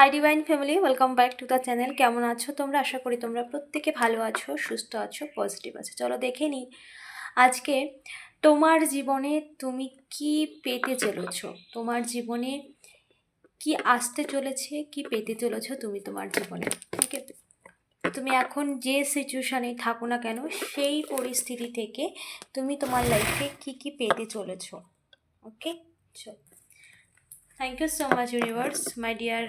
Hi divine family welcome back to the channel কেমন আছো তোমরা? আশা করি তোমরা প্রত্যেকে ভালো আছো সুস্থ আছো পজিটিভ আছো। চলো দেখে নিই আজকে তোমার জীবনে তুমি কি পেতে চলেছ? তোমার জীবনে কি আসতে চলেছে কি পেতে চলেছো তুমি তোমার জীবনে? ঠিক আছে? তুমি এখন যে সিচুয়েশানে থাকো না কেন সেই পরিস্থিতি থেকে তুমি তোমার লাইফে কি কি পেতে চলেছো? ওকে চলো thank you so much universe, my dear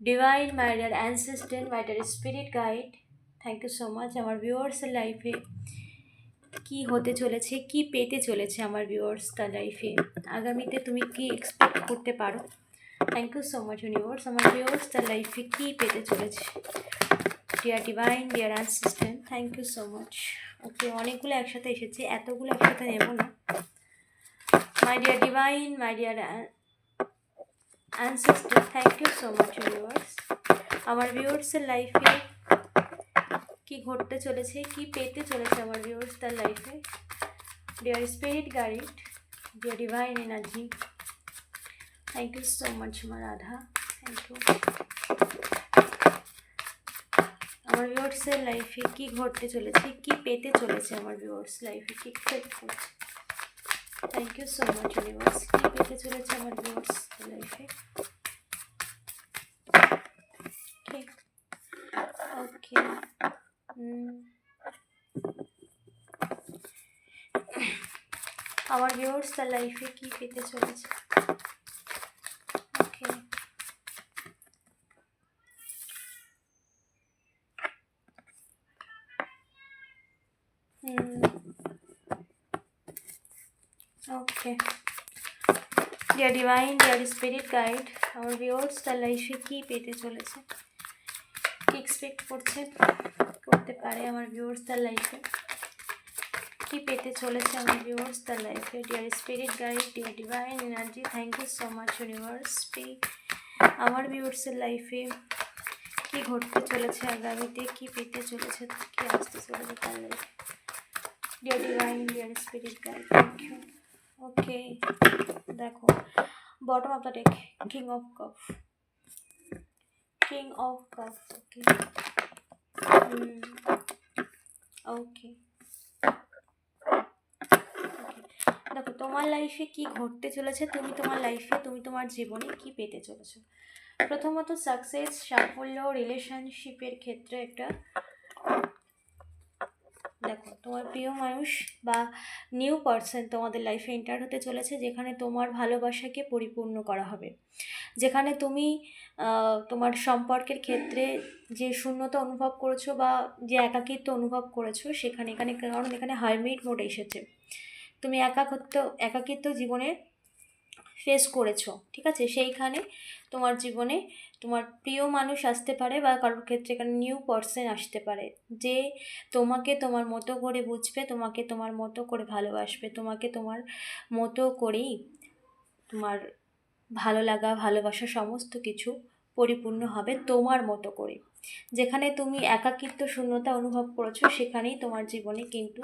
divine, my dear ancestor, my dear spirit guide. Thank you so much আমার ভিউয়ার্সের লাইফে কি হতে চলেছে কি পেতে চলেছে আমার ভিউয়ার্স তার লাইফে আগামীতে তুমি কি এক্সপেক্ট করতে পারো? Thank you so much universe আমার ভিউয়ার্স তার লাইফে কি পেতে চলেছে? Dear divine dear assistant thank you so much okay অনেকগুলো একসাথে এসেছে এতগুলো একসাথে নেব না। My dear divine my dear ancestor thank you so much universe আমার ভিউয়ার্সের লাইফে কি ঘটতে চলেছে, কি পেতে চলেছে আমার ভিউয়ার্স তার লাইফে dear spirit guide dear divine energy thank you so much আমার রাধা থ্যাংক ইউ আমার ভিউয়ার্সের লাইফে কি ঘটতে চলেছে, কি পেতে চলেছে আমার ভিউয়ার্স লাইফে কি করছে thank you so much universe কি পেতে চলেছে আমার ভিউয়ার্স লাইফে ওকে আমার ভিউয়ার্স তার লাইফে কি পেতে চলেছে okay okay dear divine dear spirit guide আমার ভিউয়ার্স তার লাইফে কী পেতে চলেছে। কি এক্সপেক্ট করছে করতে পারে আমার ভিউয়ার্স তার লাইফে কি পেতে চলেছে আমার ভিউয়ার্স তার লাইফে dear spirit guide dear divine energy thank you so much universe P আমার ভিউয়ার্সের লাইফে কি ঘটতে চলেছে আগামীতে, কি পেতে চলেছে, কি আসতে চলেছে তার লাইফে dear divine dear spirit guide thank you okay, দেখো bottom of the deck king of cup king of cup okay okay দেখো, তোমার লাইফে কি ঘটতে চলেছে, তুমি তোমার লাইফে তুমি তোমার জীবনে কি পেতে চলেছো? প্রথমত সাকসেস সাফল্য রিলেশনশিপের ক্ষেত্রে একটা তোমার প্রিয় মানুষ বা নিউ পার্সন তোমাদের লাইফে এন্টার হতে চলেছে, যেখানে তোমার ভালোবাসাকে পরিপূর্ণ করা হবে। যেখানে তুমি তোমার সম্পর্কের ক্ষেত্রে যে শূন্যতা অনুভব করেছ বা যে একাকিত্ব অনুভব করেছ, সেখানে, এখানে, কারণ এখানে হারমিট মোড এসেছে। তুমি একাকত্ব, একাকিত্ব জীবনে ফেস করেছ, ঠিক আছে? সেইখানে তোমার জীবনে তোমার প্রিয় মানুষ আসতে পারে বা কারোর ক্ষেত্রে এখানে নিউ পার্সন আসতে পারে, যে তোমাকে তোমার মতো করে বুঝবে, তোমাকে তোমার মতো করে ভালোবাসবে, তোমাকে তোমার মতো করেই তোমার ভালো লাগা, ভালোবাসা সমস্ত কিছু পরিপূর্ণ হবে তোমার মতো করে। যেখানে তুমি একাকিত্ব, শূন্যতা অনুভব করেছ, সেখানেই তোমার জীবনে কিন্তু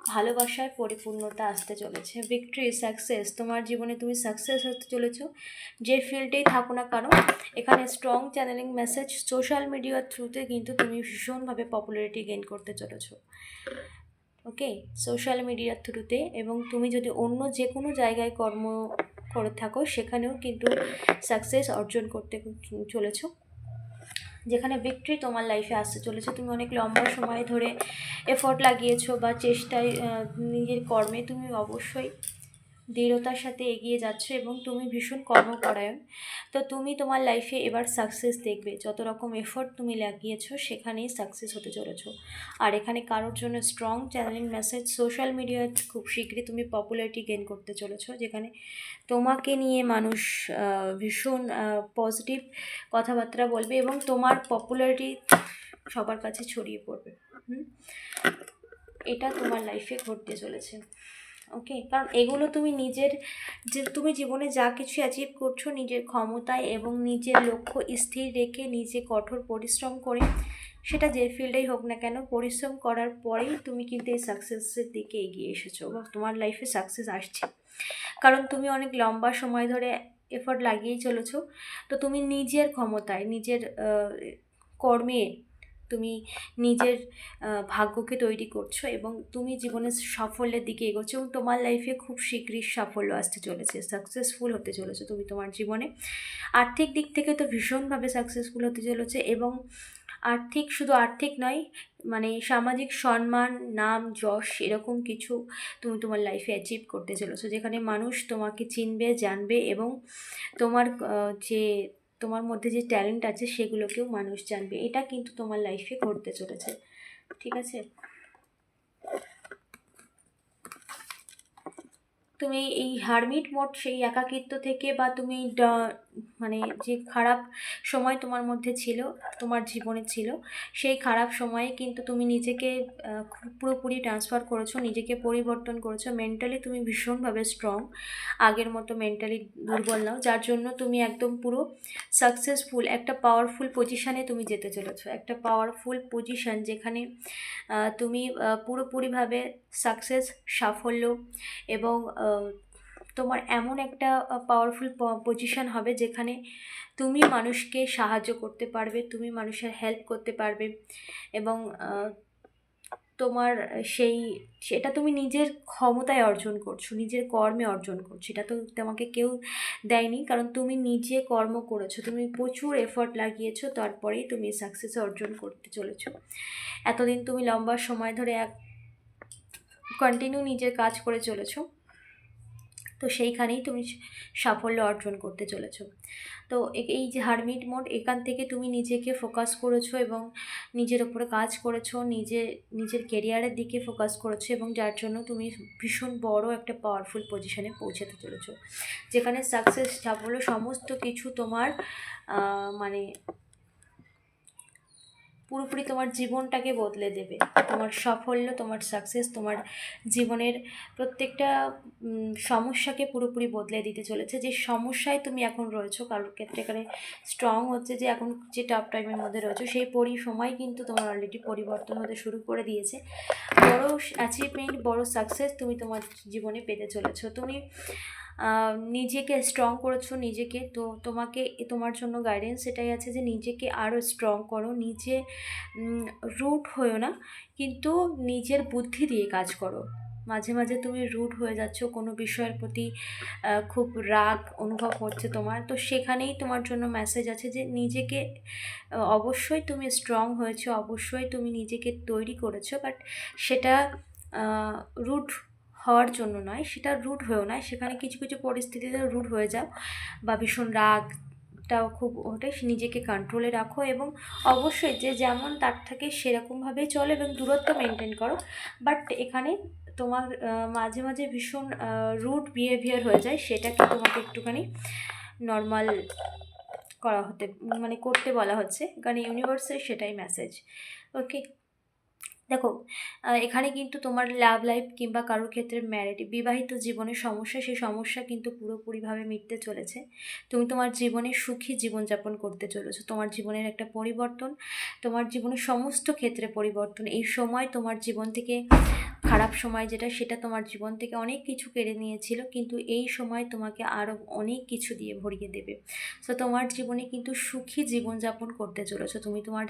ভালোবাসার পরিপূর্ণতা আসতে চলেছে। ভিক্টরি সাকসেস তোমার জীবনে তুমি সাকসেস হতে চলেছ। যে ফিল্ডেই থাকো না কারণ এখানে স্ট্রং চ্যানেলিং মেসেজ সোশ্যাল মিডিয়ার থ্রুতে কিন্তু তুমি ভীষণভাবে পপুলারিটি গেইন করতে চলেছো। ওকে সোশ্যাল মিডিয়ার থ্রুতে এবং তুমি যদি অন্য যে কোনো জায়গায় কর্ম করে থাকো, সেখানেও কিন্তু সাকসেস অর্জন করতে চলেছো। যেখানে ভিক্টরি তোমার লাইফে আসতে চলেছে। তুমি অনেক লম্বা সময় ধরে এফোর্ট লাগিয়েছো বা চেষ্টায় নিজের কর্মে তুমি অবশ্যই দৃঢ়তার সাথে এগিয়ে যাচ্ছ এবং তুমি ভীষণ কর্মপরায়ণ। তো তুমি তোমার লাইফে এবার সাকসেস দেখবে। যত রকম এফোর্ট তুমি লাগিয়েছো, সেখানেই সাকসেস হতে চলেছো। আর এখানে কারোর জন্য স্ট্রং চ্যানেলিং মেসেজ সোশ্যাল মিডিয়ায় খুব শীঘ্রই তুমি পপুলারিটি গেন করতে চলেছো, যেখানে তোমাকে নিয়ে মানুষ ভীষণ পজিটিভ কথাবার্তা বলবে এবং তোমার পপুলারিটি সবার কাছে ছড়িয়ে পড়বে। এটা তোমার লাইফে ঘটতে চলেছে। ওকে কারণ এগুলো তুমি নিজের যে, তুমি জীবনে যা কিছু অ্যাচিভ করছ নিজের ক্ষমতায় এবং নিজের লক্ষ্য স্থির রেখে নিজে কঠোর পরিশ্রম করে, সেটা যে ফিল্ডেই হোক না কেন পরিশ্রম করার পরেই তুমি কিন্তু এই সাকসেসের দিকে এগিয়ে এসেছ বা তোমার লাইফে সাকসেস আসছে। কারণ তুমি অনেক লম্বা সময় ধরে এফোর্ট লাগিয়েই চলেছো। তো তুমি নিজের ক্ষমতায়, নিজের কর্মে তুমি নিজের ভাগ্যকে তৈরি করছ এবং তুমি জীবনের সাফল্যের দিকে এগোচ্ছো এবং তোমার লাইফে খুব শীঘ্রই সাফল্য আসতে চলেছে সাকসেসফুল হতে চলেছে তুমি তোমার জীবনে। আর্থিক দিক থেকে তো ভীষণভাবে সাকসেসফুল হতে চলেছে এবং আর্থিক শুধু আর্থিক নয় মানে সামাজিক সম্মান, নাম, যশ এরকম কিছু তুমি তোমার লাইফে অ্যাচিভ করতে চলেছো, যেখানে মানুষ তোমাকে চিনবে, জানবে এবং তোমার যে তোমার মধ্যে যে ট্যালেন্ট আছে সেগুলোকেও মানুষ জানবে। এটা কিন্তু তোমার লাইফে ঘটতে চলেছে। ঠিক আছে? তুমি এই হারমিট মোড সেই একাকিত্ব থেকে বা তুমি মানে যে খারাপ সময় তোমার মধ্যে ছিল, তোমার জীবনে ছিল, সেই খারাপ সময়ে কিন্তু তুমি নিজেকে পুরোপুরি ট্রান্সফার করেছ, নিজেকে পরিবর্তন করেছ। মেন্টালি তুমি ভীষণভাবে স্ট্রং আগের মতো মেন্টালি দুর্বল নাও, যার জন্য তুমি একদম পুরো সাকসেসফুল একটা পাওয়ারফুল পজিশানে তুমি যেতে চলেছো। একটা পাওয়ারফুল পজিশান যেখানে তুমি পুরোপুরিভাবে সাকসেস সাফল্য এবং তোমার এমন একটা পাওয়ারফুল পজিশন হবে যেখানে তুমি মানুষকে সাহায্য করতে পারবে, তুমি মানুষের হেল্প করতে পারবে এবং তোমার সেই, সেটা তুমি নিজের ক্ষমতায় অর্জন করছ, নিজের কর্মে অর্জন করছ। এটা তো তোমাকে কেউ দেয়নি, কারণ তুমি নিজে কর্ম করেছ, তুমি প্রচুর এফর্ট লাগিয়েছো, তারপরেই তুমি সাকসেস অর্জন করতে চলেছো। এতদিন তুমি লম্বা সময় ধরে এক কন্টিনিউ নিজের কাজ করে চলেছো। তো সেইখানেই তুমি সাফল্য অর্জন করতে চলেছো। তো এই যে হারমিট মোড, এখান থেকে তুমি নিজেকে ফোকাস করেছ এবং নিজের ওপরে কাজ করেছ, নিজে, নিজের কেরিয়ারের দিকে ফোকাস করেছ এবং যার জন্য তুমি ভীষণ বড় একটা পাওয়ারফুল পজিশনে পৌঁছাতে চলেছো। যেখানে সাকসেস সাফল্য, সমস্ত কিছু তোমার মানে পুরোপুরি তোমার জীবনটাকে বদলে দেবে। তোমার সাফল্য, তোমার সাকসেস তোমার জীবনের প্রত্যেকটা সমস্যাকে পুরোপুরি বদলে দিতে চলেছে। যে সমস্যায় তুমি এখন রয়েছো, কারোর ক্ষেত্রে এখানে স্ট্রং হচ্ছে যে এখন যে টাফ টাইমের মধ্যে রয়েছো, সেই পরি সময় কিন্তু তোমার অলরেডি পরিবর্তন হতে শুরু করে দিয়েছে। বড় অ্যাচিভমেন্ট বড় সাকসেস তুমি তোমার জীবনে পেতে চলেছো। তুমি নিজেকে স্ট্রং করেছ নিজেকে, তো তোমাকে, তোমার জন্য গাইডেন্স এটাই আছে যে নিজেকে আরও স্ট্রং করো, নিজে রুট হয়েও না, কিন্তু নিজের বুদ্ধি দিয়ে কাজ করো। মাঝে মাঝে তুমি রুট হয়ে যাচ্ছ, কোনো বিষয়ের প্রতি খুব রাগ অনুভব হচ্ছে তোমার, তো সেখানেই তোমার জন্য মেসেজ আছে যে নিজেকে অবশ্যই তুমি স্ট্রং হয়েছো, অবশ্যই তুমি নিজেকে তৈরি করেছ বাট সেটা রুট হওয়ার জন্য নয়, সেটা রুট হয়েও নয়। সেখানে কিছু কিছু পরিস্থিতিতে রুট হয়ে যাও বা ভীষণ রাগটাও খুব ওটাই নিজেকে কন্ট্রোলে রাখো এবং অবশ্যই যে যেমন তার থেকে সেরকমভাবেই চলো এবং দূরত্ব মেনটেন করো। বাট এখানে তোমার মাঝে মাঝে ভীষণ রুট বিহেভিয়ার হয়ে যায়, সেটাকে তোমাকে একটুখানি নর্মাল করা হতে মানে করতে বলা হচ্ছে। কারণ ইউনিভার্সের সেটাই মেসেজ ওকে দেখো এখানে কিন্তু তোমার লাভ লাইফ কিংবা কারোর ক্ষেত্রে ম্যারিড বিবাহিত জীবনের সমস্যা, সেই সমস্যা কিন্তু পুরোপুরিভাবে মিটতে চলেছে। তুমি তোমার জীবনে সুখী জীবনযাপন করতে চলেছো। তোমার জীবনের একটা পরিবর্তন, তোমার জীবনের সমস্ত ক্ষেত্রে পরিবর্তন। এই সময় তোমার জীবন থেকে খারাপ সময় যেটা, সেটা তোমার জীবন থেকে অনেক কিছু কেড়ে নিয়েছিল, কিন্তু এই সময় তোমাকে আরও অনেক কিছু দিয়ে ভরিয়ে দেবে। সো তোমার জীবনে কিন্তু সুখী জীবনযাপন করতে চলেছো। তুমি তোমার,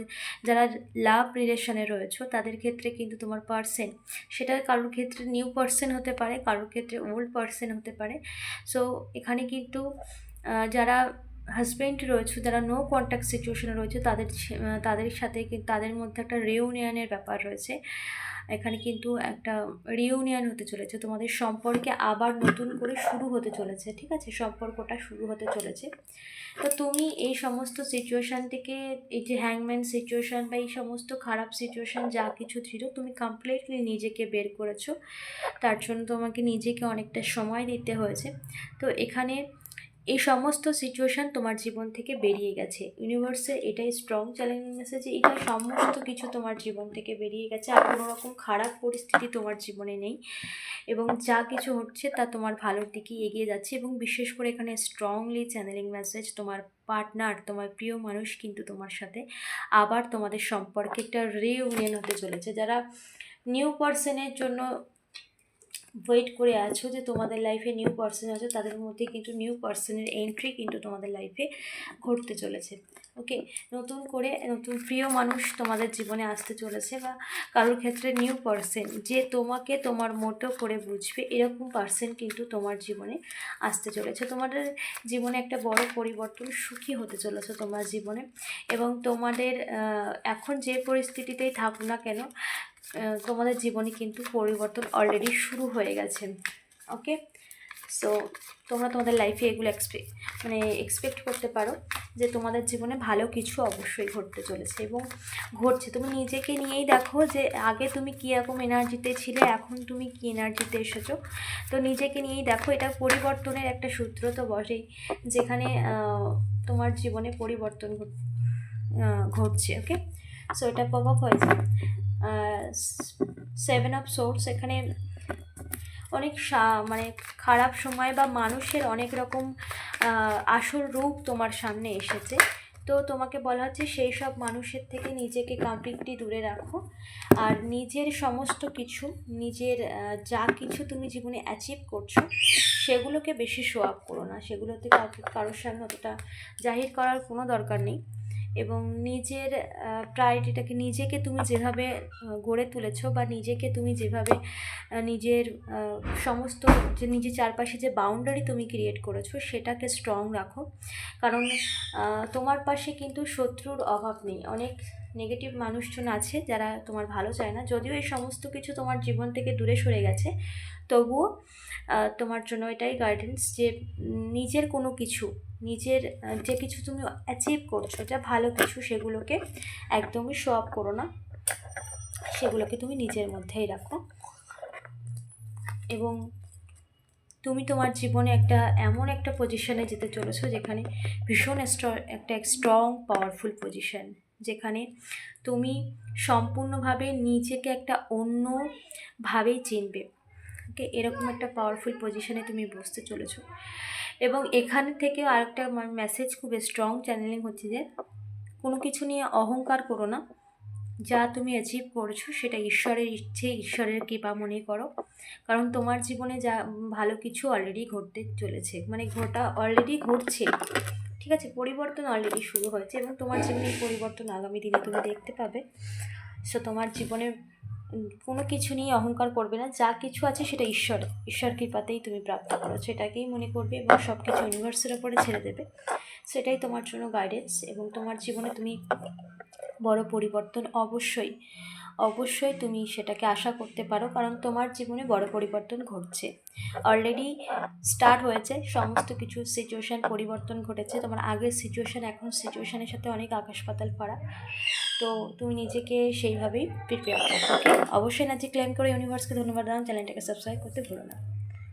যারা লাভ রিলেশনে রয়েছো, তাদের ক্ষেত্রে কিন্তু তোমার পার্সেন সেটা কারোর ক্ষেত্রে নিউ পার্সেন হতে পারে, কারোর ক্ষেত্রে ওল্ড পার্সেন হতে পারে। সো এখানে কিন্তু যারা হাজব্যান্ড রয়েছে, যারা নো কন্ট্যাক্ট সিচুয়েশনে রয়েছে, তাদের তাদের সাথে তাদের মধ্যে একটা রিউনিয়নের ব্যাপার রয়েছে। এখানে কিন্তু একটা রিউনিয়ন হতে চলেছে। তোমাদের সম্পর্কে আবার নতুন করে শুরু হতে চলেছে, ঠিক আছে? সম্পর্কটা শুরু হতে চলেছে। তো তুমি এই সমস্ত সিচুয়েশান থেকে, এই যে হ্যাংম্যান সিচুয়েশান বা এই সমস্ত খারাপ সিচুয়েশান যা কিছু ছিল, তুমি কমপ্লিটলি নিজেকে বের করেছ। তার জন্য তোমাকে নিজেকে অনেকটা সময় দিতে হয়েছে। তো এখানে এই সমস্ত সিচুয়েশান তোমার জীবন থেকে বেরিয়ে গেছে। ইউনিভার্সে এটাই স্ট্রং চ্যালেঞ্জিং মেসেজ যে এটা সমস্ত কিছু তোমার জীবন থেকে বেরিয়ে গেছে আর কোনো রকম খারাপ পরিস্থিতি তোমার জীবনে নেই। এবং যা কিছু হচ্ছে তা তোমার ভালোর দিকেই এগিয়ে যাচ্ছে এবং বিশেষ করে এখানে স্ট্রংলি চ্যানেলিং মেসেজ তোমার পার্টনার তোমার প্রিয় মানুষ কিন্তু তোমার সাথে আবার তোমাদের সম্পর্কে একটা রিউনিয়ন হতে চলেছে। যারা নিউ পার্সনের জন্য ওয়েট করে আছো যে তোমাদের লাইফে নিউ পার্সন আছে, তাদের মধ্যে কিন্তু নিউ পার্সনের এন্ট্রি কিন্তু তোমাদের লাইফে ঘটতে চলেছে। ওকে নতুন করে নতুন প্রিয় মানুষ তোমাদের জীবনে আসতে চলেছে বা কারোর ক্ষেত্রে নিউ পার্সন যে তোমাকে তোমার মতো করে বুঝবে, এরকম পার্সন কিন্তু তোমার জীবনে আসতে চলেছে। তোমাদের জীবনে একটা বড় পরিবর্তন সুখী হতে চলেছে তোমার জীবনে এবং তোমাদের এখন যে পরিস্থিতিতেই থাকুক না কেন তোমাদের জীবনে কিন্তু পরিবর্তন অলরেডি শুরু হয়ে গেছে ওকে সো তোমরা তোমাদের লাইফে এগুলো এক্সপেক্ট মানে এক্সপেক্ট করতে পারো যে তোমাদের জীবনে ভালো কিছু অবশ্যই ঘটতে চলেছে এবং ঘটছে। তুমি নিজেকে নিয়েই দেখো যে আগে তুমি কী রকম এনার্জিতে ছিলে, এখন তুমি কী এনার্জিতে এসেছ। তো নিজেকে নিয়েই দেখো, এটা পরিবর্তনের একটা সূত্র তো বটেই, যেখানে তোমার জীবনে পরিবর্তন ঘট- ঘটছে ওকে সো এটা প্রভাব হয়েছে। সেভেন অফ সোর্স এখানে অনেক মানে খারাপ সময় বা মানুষের অনেক রকম আসল রূপ তোমার সামনে এসেছে। তো তোমাকে বলা হচ্ছে সেই সব মানুষের থেকে নিজেকে কমপ্লিটলি দূরে রাখো। আর নিজের সমস্ত কিছু, নিজের যা কিছু তুমি জীবনে অ্যাচিভ করছ, সেগুলোকে বেশি শো আপ করো না। সেগুলোতে কাউকে, কারোর সামনে অতটা জাহির করার কোনো দরকার নেই। এবং নিজের প্রায়োরিটিটাকে নিজেকে তুমি যেভাবে গড়ে তুলেছ বা নিজেকে তুমি যেভাবে নিজের সমস্ত যে নিজের চারপাশে যে বাউন্ডারি তুমি ক্রিয়েট করেছ সেটাকে স্ট্রং রাখো। কারণ তোমার পাশে কিন্তু শত্রুর অভাব নেই। অনেক নেগেটিভ মানুষজন আছে যারা তোমার ভালো চায় না। যদিও এই সমস্ত কিছু তোমার জীবন থেকে দূরে সরে গেছে, তবুও তোমার জন্য এটাই গাইডেন্স যে নিজের কোনো কিছু, নিজের যে কিছু তুমি অ্যাচিভ করছ, যা ভালো কিছু সেগুলোকে একদমই শো আপ করো না। সেগুলোকে তুমি নিজের মধ্যেই রাখো। এবং তুমি তোমার জীবনে একটা, এমন একটা পজিশনে যেতে চলেছো যেখানে ভীষণ একটা স্ট্রং পাওয়ারফুল পজিশন যেখানে তুমি সম্পূর্ণভাবে নিজেকে একটা অন্যভাবেই চিনবে। ওকে? এরকম একটা পাওয়ারফুল পজিশনে তুমি বসতে চলেছো। এবং এখান থেকে আরেকটা মেসেজ খুব স্ট্রং চ্যানেলিং হচ্ছে যে, কোনো কিছু নিয়ে অহংকার করো না। যা তুমি অ্যাচিভ করছ সেটা ঈশ্বরের ইচ্ছে, ঈশ্বরের কৃপা মনে করো। কারণ তোমার জীবনে যা, ভালো কিছু অলরেডি ঘটতে চলেছে। মানে ঘটা অলরেডি ঘটছে। ঠিক আছে, পরিবর্তন অলরেডি শুরু হয়েছে এবং তোমার জীবনে পরিবর্তন আগামী দিনে তুমি দেখতে পাবে। সো তোমার জীবনে কোনো কিছু নিয়ে অহংকার করবে না, যা কিছু আছে সেটা ঈশ্বর ঈশ্বর কৃপাতেই তুমি প্রাপ্ত করো। সেটাকেই মনে করবে এবং সব কিছু ইউনিভার্সের ওপরে ছেড়ে দেবে। সেটাই তোমার জন্য গাইডেন্স এবং তোমার জীবনে তুমি বড় পরিবর্তন অবশ্যই অবশ্যই তুমি সেটাকে আশা করতে পারো, কারণ তোমার জীবনে বড় পরিবর্তন ঘটছে। অলরেডি স্টার্ট হয়েছে, সমস্ত কিছু সিচুয়েশান পরিবর্তন ঘটেছে। তোমার আগের সিচুয়েশান এখন সিচুয়েশানের সাথে অনেক আকাশ পাতাল ফারাক তো তুমি নিজেকে সেইভাবেই প্রিপেয়ার করো অবশ্যই অবশ্যই নাচে ক্লেম করে ইউনিভার্সকে ধন্যবাদ জানান চ্যানেলটাকে সাবস্ক্রাইব করতে ভুলো না।